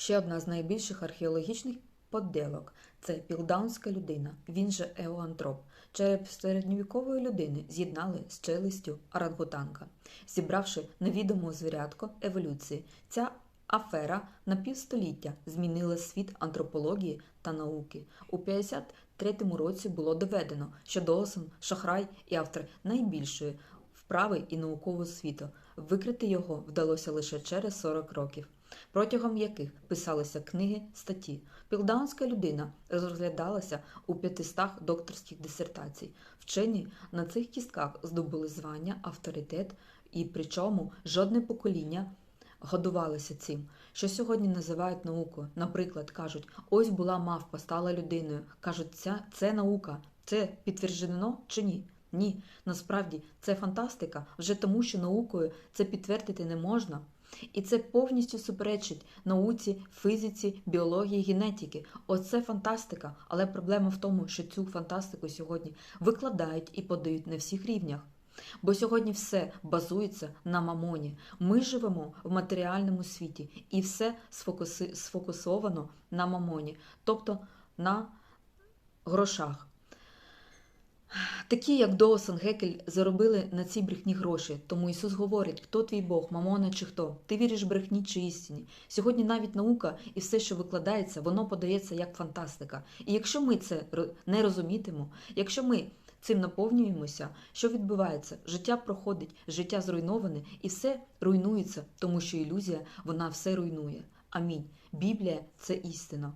Ще одна з найбільших археологічних подделок – це пілдаунська людина, він же еоантроп. Череп середньовікової людини з'єднали з челюстю орангутанга, зібравши невідому звірятко еволюції. Ця афера на півстоліття змінила світ антропології та науки. У 53-му році було доведено, що Доусон – шахрай і автор найбільшої вправи і наукового світу. Викрити його вдалося лише через 40 років, протягом яких писалися книги, статті. Пілдаунська людина розглядалася у 500 докторських дисертацій. Вчені на цих кістках здобули звання, авторитет, і причому жодне покоління годувалися цим, що сьогодні називають наукою. Наприклад, кажуть, ось була мавпа, стала людиною. Кажуть, ця це наука. Це підтверджено чи ні? Ні, насправді це фантастика вже тому, що наукою це підтвердити не можна. І це повністю суперечить науці, фізиці, біології, генетики. Оце фантастика. Але проблема в тому, що цю фантастику сьогодні викладають і подають на всіх рівнях. Бо сьогодні все базується на мамоні. Ми живемо в матеріальному світі, і все сфокусовано на мамоні, тобто на грошах. Такі, як Доусон, Гекель, заробили на цій брехні гроші. Тому Ісус говорить, хто твій Бог, мамона чи хто? Ти віриш брехні чи істині? Сьогодні навіть наука і все, що викладається, воно подається як фантастика. І якщо ми це не розумітимо, якщо ми цим наповнюємося, що відбувається? Життя проходить, життя зруйноване, і все руйнується, тому що ілюзія вона все руйнує. Амінь. Біблія це істина.